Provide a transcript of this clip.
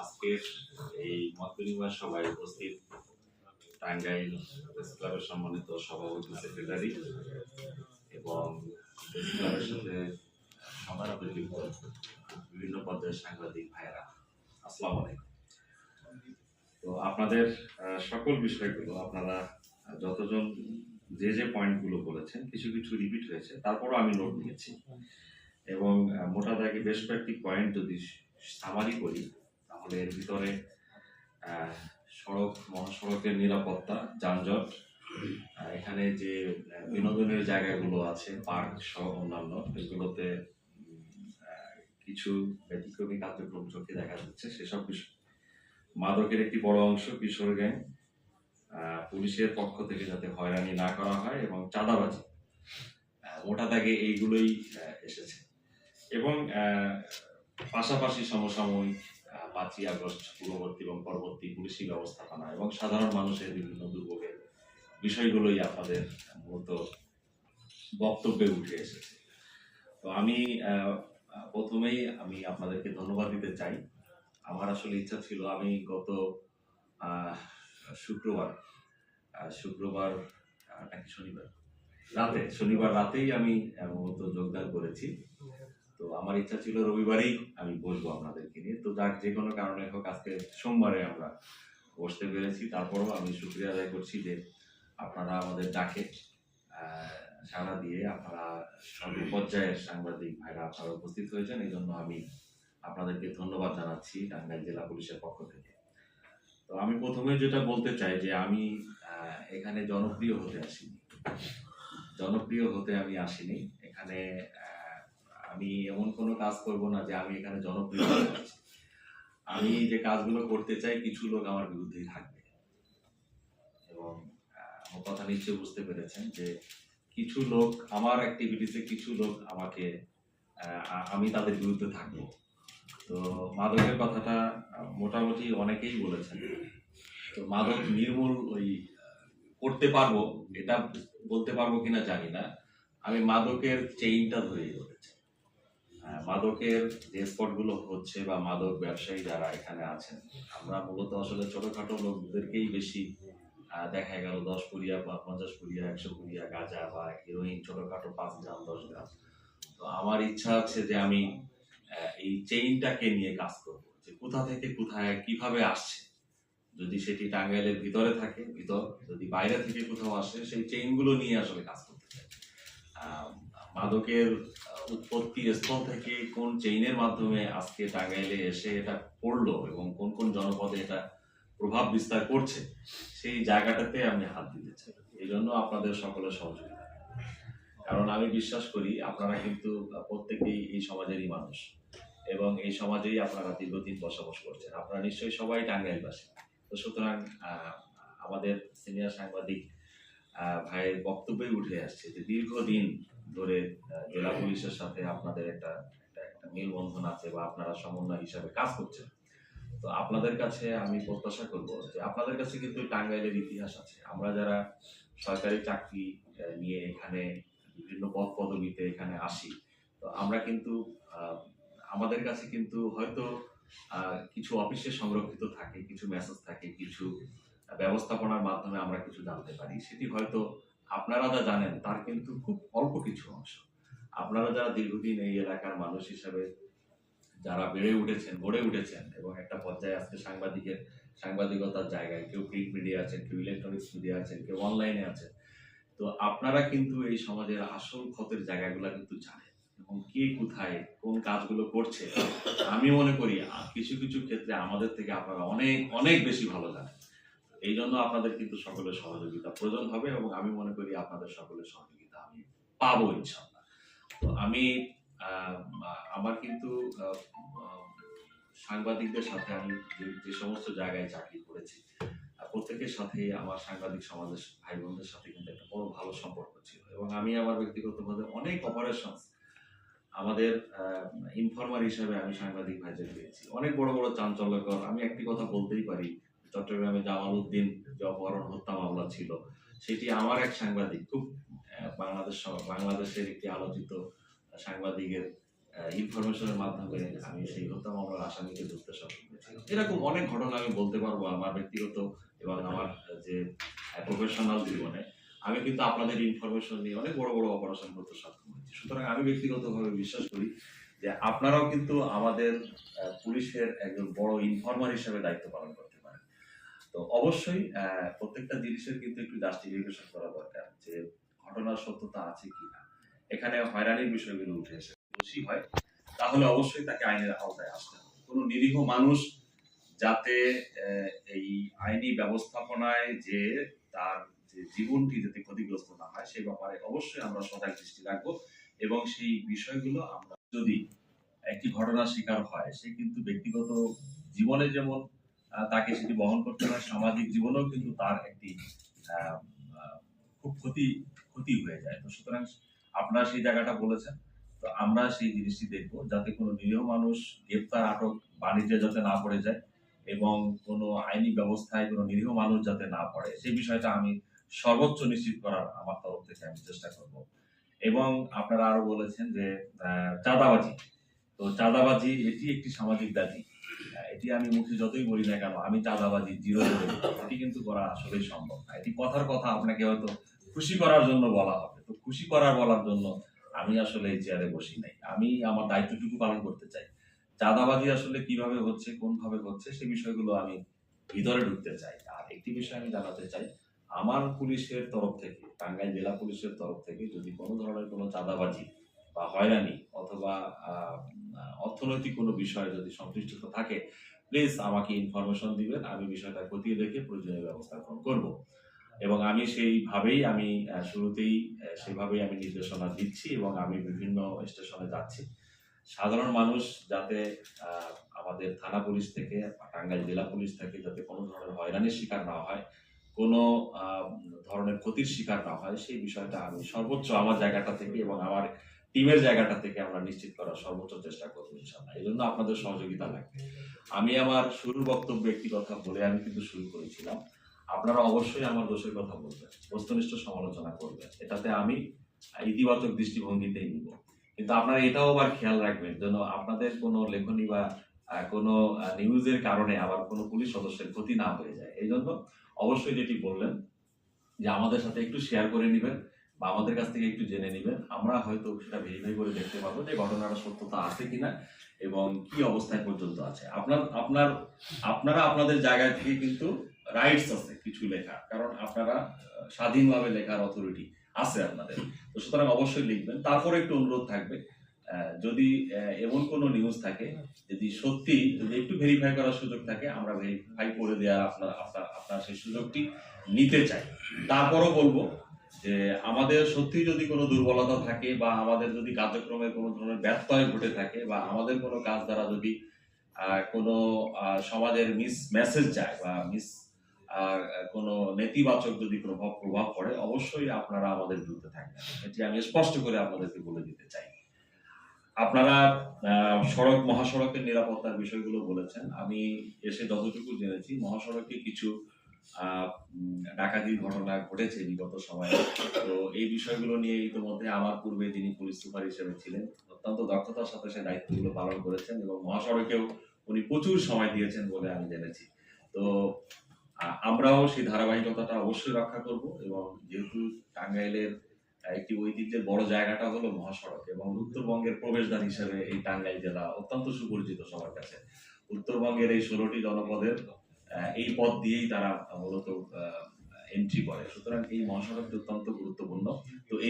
আজকের এই মত বিনিময় সভায় উপস্থিত। টাঙ্গাইল প্রেস ক্লাবের সম্মানিত সভাপতি সেক্রেটারি এবং প্রেস ক্লাবের সাথে সম্পাদক বিভিন্ন পর্যায়ের সাংবাদিক ভাইয়েরা। আসসালামু আলাইকুম। তো আপনাদের সকল বিষয়গুলো আপনারা যতজন যে যে পয়েন্টগুলো বলেছেন, কিছু কিছু রিপিট হয়েছে, তারপরও আমি নোট নিয়েছি। এবং মোটা দাগে বেশ কয়েকটি পয়েন্ট যদি সামারি করি তাহলে এর ভিতরে সড়ক, মহাসড়কের নিরাপত্তা, যানজট এখানে যে বিনোদনের জায়গাগুলো আছে, পার্ক সহ অন্যান্য, এগুলোতে কিছু ব্যতিক্রমী কার্যক্রম চোখে দেখা যাচ্ছে। সেসব বিষয়, মাদকের একটি বড় অংশ কিশোর গ্যাং পুলিশের পক্ষ থেকে যাতে হয়রানি না করা হয় এবং চাঁদাবাজি মোটা দাগে এইগুলোই এসেছে। এবং পাশাপাশি সমসাময়িক পাঁচই আগস্ট পূর্ববর্তী এবং পরবর্তী পুলিশি ব্যবস্থাপনা এবং সাধারণ মানুষের বিভিন্ন দুর্ভোগের বিষয়গুলোই আপনাদের মূলত বক্তব্যে উঠে এসেছে। তো আমি প্রথমেই আমি আপনাদেরকে ধন্যবাদ দিতে চাই। আমার আসলে ইচ্ছা ছিল আমি গত শুক্রবার শুক্রবার নাকি শনিবার? রাতে, শনিবার রাতেই আমি মূলত যোগদান করেছি। তো আমার ইচ্ছা ছিল রবিবারেই আমি বলব আপনাদেরকে নিয়ে তো যাক, যে কোনো কারণে হোক আজকে সোমবারে আমরা বসতে পেরেছি। তারপরও আমি শুক্রিয়া আদায় করছি যে আপনারা আমাদের ডাকে সাড়া দিয়ে আপনারা সব পর্যায়ের সাংবাদিক ভাইরা আপনারা উপস্থিত হয়েছেন। এই জন্য আমি আপনাদেরকে ধন্যবাদ জানাচ্ছি টাঙ্গাইল জেলা পুলিশের পক্ষ থেকে। তো আমি প্রথমে যেটা বলতে চাই যে আমি এখানে জনপ্রিয় হতে আসিনি। জনপ্রিয় হতে আমি আসিনি। এখানে আমি এমন কোনো কাজ করব না যে আমি এখানে জনপ্রিয় হতে আসছি। আমি যে কাজগুলো করতে চাই কিছু লোক আমার বিরুদ্ধেই থাকবে। এবং আমার কথা নিশ্চয়ই বুঝতে পেরেছেন যে কিছু লোক আমার অ্যাক্টিভিটিসে কিছু লোক আমাকে আমি তাদের বিরুদ্ধে থাকব। তো মাদকের কথাটা মোটামুটি অনেকেই বলেছেন। তো মাদক নির্মূল ওই করতে পারব এটা বলতে পারব কিনা জানি না। আমি মাদকের চেইনটা ধরেই আহ, মাদকের যে স্পটগুলো হচ্ছে বা মাদক ব্যবসায়ী যারা এখানে আছেন, আমরা মূলত আসলে ছোটখাটো লোকদেরকেই বেশি দেখা গেল দশ পুরিয়া বা পঞ্চাশ পুরিয়া একশো পুরিয়া গাঁজা বা হিরোইন ছোটখাটো পাঁচ গ্রাম, দশ গ্রাম। তো আমার ইচ্ছা আছে যে আমি এই চেইনটাকে নিয়ে কাজ করব, যে কোথা থেকে কোথায়, কীভাবে আসছে। যদি সেটি টাঙ্গাইলের ভিতরে থাকে, ভিতর, যদি বাইরে থেকে কোথাও আসে, সেই চেইনগুলো নিয়ে আসলে কাজ করতে চাই। মাদকের উৎপত্তি স্থল থেকে কোন চেইনের মাধ্যমে আজকে টাঙ্গাইলে এসে এটা পড়ল এবং কোন কোন জনপদে এটা প্রভাব বিস্তার করছে, সেই জায়গাটাতে আমি হাত দিতে চাই। এই জন্য আপনাদের সকলের সহযোগিতা। কারণ আমি বিশ্বাস করি আপনারা কিন্তু প্রত্যেকেই এই সমাজেরই মানুষ এবং এই সমাজেই আপনারা দীর্ঘদিন বসবাস করছেন। আপনারা নিশ্চয়ই সবাই টাঙ্গাইলবাসী। তো সুতরাং আমাদের সিনিয়র সাংবাদিক ভাইয়ের বক্তব্যই উঠে আসছে যে দীর্ঘদিন ধরে জেলা পুলিশের সাথে আপনাদের একটা একটা মেলবন্ধন আছে বা আপনারা সমন্বয় হিসাবে কাজ করছেন। তো আপনাদের কাছে আমি প্রত্যাশা করব যে আপনাদের কাছে কিন্তু টাঙ্গাইলের ইতিহাস আছে। আমরা যারা সরকারি চাকরি নিয়ে এখানে বিভিন্ন পদ পদবিতে এখানে আসি, তো আমরা কিন্তু আমাদের কাছে কিন্তু হয়তো কিছু অফিসে সংরক্ষিত থাকে, কিছু মেসেজ থাকে, কিছু ব্যবস্থাপনার মাধ্যমে আমরা কিছু জানতে পারি। সেটি হয়তো আপনারা যা জানেন, তার কিন্তু খুব অল্প কিছু অংশ। আপনারা যারা দীর্ঘদিন এই এলাকার মানুষ হিসাবে যারা বেড়ে উঠেছেন, গড়ে উঠেছেন এবং একটা পর্যায়ে আজকে সাংবাদিকের, সাংবাদিকতার জায়গায় কেউ প্রিন্ট মিডিয়া আছেন, কেউ ইলেকট্রনিক্স মিডিয়া আছেন, কেউ অনলাইনে আছেন, তো আপনারা কিন্তু এই সমাজের আসল ক্ষতের জায়গাগুলো কিন্তু জানেন এবং কে কোথায়, কোন কাজগুলো করছে, আমি মনে করি কিছু কিছু ক্ষেত্রে আমাদের থেকে আপনারা অনেক অনেক বেশি ভালো জানেন। এই জন্য আপনাদের কিন্তু সকলের সহযোগিতা প্রয়োজন হবে এবং আমি মনে করি আপনাদের সকলের সহযোগিতা আমি পাবো ইনশাল্লাহ তো আমি আমার কিন্তু সাংবাদিকদের সাথে আমি যে- যে সমস্ত জায়গায় চাকরি করেছি প্রত্যেকের সাথে আমার সাংবাদিক সমাজের ভাই বোনদের সাথে কিন্তু একটা বড় ভালো সম্পর্ক ছিল এবং আমি আমার ব্যক্তিগতভাবে অনেক অপারেশন আমাদের ইনফরমার হিসাবে আমি সাংবাদিক ভাইদের পেয়েছি। অনেক বড় বড় চাঞ্চল্যকর, আমি একটি কথা বলতেই পারি চট্টগ্রামে জামাল উদ্দিন যে অপহরণ হত্যা মামলা ছিল, সেটি আমার এক সাংবাদিক, খুব বাংলাদেশ বাংলাদেশের একটি আলোচিত সাংবাদিকের ইনফরমেশনের মাধ্যমে আমি সেই হত্যা মামলার আসামিকে ধরতে সক্ষম এরকম অনেক ঘটনা আমি বলতে পারব আমার ব্যক্তিগত এবং আমার, যে প্রফেশনাল জীবনে। আমি কিন্তু আপনাদের ইনফরমেশন নিয়ে অনেক বড় বড় অপারেশন করতে সক্ষম হয়েছি। সুতরাং আমি ব্যক্তিগতভাবে বিশ্বাস করি যে আপনারাও কিন্তু আমাদের পুলিশের একজন বড় ইনফরমার হিসেবে দায়িত্ব পালন করতে পারেন তো অবশ্যই প্রত্যেকটা জিনিসের কিন্তু একটু জাস্টিফিকেশন করা দরকার যে ঘটনার সত্যতা আছে কিনা। এখানে হয়রানির বিষয়গুলো উঠে এসে দোষী হয়, তাহলে অবশ্যই তাকে আইনের আওতায় আসতে হবে। কোনো নিরীহ মানুষ যাতে এই আইনি ব্যবস্থাপনায় যে তার যে জীবনটি যাতে ক্ষতিগ্রস্ত না হয় সেই ব্যাপারে অবশ্যই আমরা সজাগ দৃষ্টি রাখব এবং সেই বিষয়গুলো আমরা যদি একটি ঘটনার শিকার হয়, সে কিন্তু ব্যক্তিগত জীবনে যেমন তাকে সেটি বহন করতে হয়। সামাজিক জীবনেও কিন্তু তার একটি খুব ক্ষতি ক্ষতি হয়ে যায়। তো সুতরাং আপনারা সেই জায়গাটা বলেছেন। তো আমরা সেই জিনিসটি দেখব যাতে কোনো নিরীহ মানুষ গ্রেপ্তার, আটক, বাণিজ্যে যাতে না পড়ে যায় এবং কোনো আইনি ব্যবস্থায় কোনো নিরীহ মানুষ যাতে না পড়ে, সেই বিষয়টা আমি সর্বোচ্চ নিশ্চিত করার আমার তরফ থেকে আমি চেষ্টা করব। এবং আপনারা আরও বলেছেন যে চাঁদাবাজি। তো চাঁদাবাজি এটি একটি সামাজিক ব্যাধি এটি আমি মুখে যতই বলি না কেন, আমি চাঁদাবাজি জিরো এটি কিন্তু করা আসলেই সম্ভব না। এটি কথার কথা আপনাকে হয়তো খুশি করার জন্য বলা হবে। তো খুশি করার বলার জন্য আমি আসলে এই চেয়ারে বসি নাই। আমি আমার দায়িত্বটুকু পালন করতে চাই। চাঁদাবাজি আসলে কীভাবে হচ্ছে কোন ভাবে হচ্ছে, সে বিষয়গুলো আমি ভিতরে ঢুকতে চাই। আর একটি বিষয় আমি জানাতে চাই, আমার পুলিশের তরফ থেকে, টাঙ্গাইল জেলা পুলিশের তরফ থেকে যদি কোনো ধরনের কোনো চাঁদাবাজি বা হয়রানি অথবা অর্থনৈতিক কোনো বিষয়ে যদি সংশ্লিষ্টতা থাকে প্লিজ আমাকে ইনফরমেশন দিবেন, আমি বিষয়টা খতিয়ে দেখে প্রয়োজনীয় ব্যবস্থা গ্রহণ করব। এবং আমি সেইভাবেই আমি শুরুতেই সেভাবেই আমি নির্দেশনা দিচ্ছি এবং আমি বিভিন্ন স্টেশনে যাচ্ছি। সাধারণ মানুষ যাতে আমাদের থানা পুলিশ থেকে টাঙ্গাইল জেলা পুলিশ থেকে যাতে কোনো ধরনের হয়রানির শিকার না হয়, কোনো ধরনের ক্ষতির শিকার না হয়, সেই বিষয়টা আমি সর্বোচ্চ আমার জায়গাটা থেকে এবং আমার টিমের জায়গাটা থেকে আমরা নিশ্চিত করার সর্বোচ্চ চেষ্টা করব ইনশাল্লাহ এই জন্য আপনাদের সহযোগিতা লাগবে। আমি আমার শুরুর বক্তব্য একটি কথা বলে আমি কিন্তু শুরু করেছিলাম। আপনারা অবশ্যই আমার দোষের কথা বলবেন, বস্তুনিষ্ঠ সমালোচনা করবেন। এটাতে আমি ইতিবাচক দৃষ্টিভঙ্গিতেই নিব। কিন্তু আপনারা এটাও আবার খেয়াল রাখবেন যেন আপনাদের কোনো লেখনী বা কোনো নিউজের কারণে আবার কোনো পুলিশ সদস্যের ক্ষতি না হয়ে যায়। এই জন্য অবশ্যই যেটি বললেন যে আমাদের সাথে একটু শেয়ার করে নেবেন। বা আমাদের কাছ থেকে একটু জেনে নেবেন। আমরা হয়তো সেটা ভেরিফাই করে দেখতে পারব যে ঘটনাটা সত্যতা আছে কিনা এবং কি অবস্থায় পর্যন্ত আছে। আপনার আপনার, আপনারা আপনাদের জায়গা থেকে কিন্তু রাইটস আছে কিছু লেখা, কারণ আপনারা স্বাধীনভাবে লেখার অথরিটি আছে আপনাদের। তো সুতরাং অবশ্যই লিখবেন। তারপরে একটু অনুরোধ থাকবে যদি এমন কোনো নিউজ থাকে যদি সত্যি যদি একটু ভেরিফাই করার সুযোগ থাকে, আমরা ভেরিফাই করে দেওয়ার আপনার আপনার আপনার সেই সুযোগটি নিতে চাই। তারপরও বলব যে আমাদের সত্যি যদি কোনো দুর্বলতা থাকে বা আমাদের যদি কার্যক্রমে কোনো ধরনের ব্যত্যয় ঘটে থাকে বা আমাদের কোনো কাজ দ্বারা যদি কোনো সমাজের মিস মেসেজ যায় বা মিস কোনো নেতিবাচক যদি প্রভাব প্রভাব পড়ে, অবশ্যই আপনারা আমাদের বিরুদ্ধে থাকবেন। এটি আমি স্পষ্ট করে আপনাদেরকে বলে দিতে চাই। আপনারা সড়ক, মহাসড়কের নিরাপত্তার বিষয়গুলো বলেছেন। আমি এসে যতটুকু জেনেছি, মহাসড়কে কিছু ডাকাতির ঘটনা ঘটেছে বিগত সময়ে। তো এই বিষয়গুলো নিয়ে ইতিমধ্যে আমার পূর্বে যিনি পুলিশ সুপার হিসেবে ছিলেন। অত্যন্ত দক্ষতার সাথে সে দায়িত্বগুলো পালন করেছেন এবং মহাসড়কেও উনি প্রচুর সময় দিয়েছেন বলে আমি জেনেছি। তো আমরাও সেই ধারাবাহিকতাটা অবশ্যই রক্ষা করব এবং যেহেতু টাঙ্গাইলের একটি ঐতিহ্যের বড় জায়গাটা হলো মহাসড়ক এবং উত্তরবঙ্গের প্রবেশদ্বার হিসেবে এই টাঙ্গাইল জেলা অত্যন্ত সুপরিচিত সবার কাছে। উত্তরবঙ্গের এই ষোলোটি জনপদের এই পথ দিয়েই তারা মূলত এন্ট্রি করে। সুতরাং এই মহাসড়কটি অত্যন্ত গুরুত্বপূর্ণ। তো এই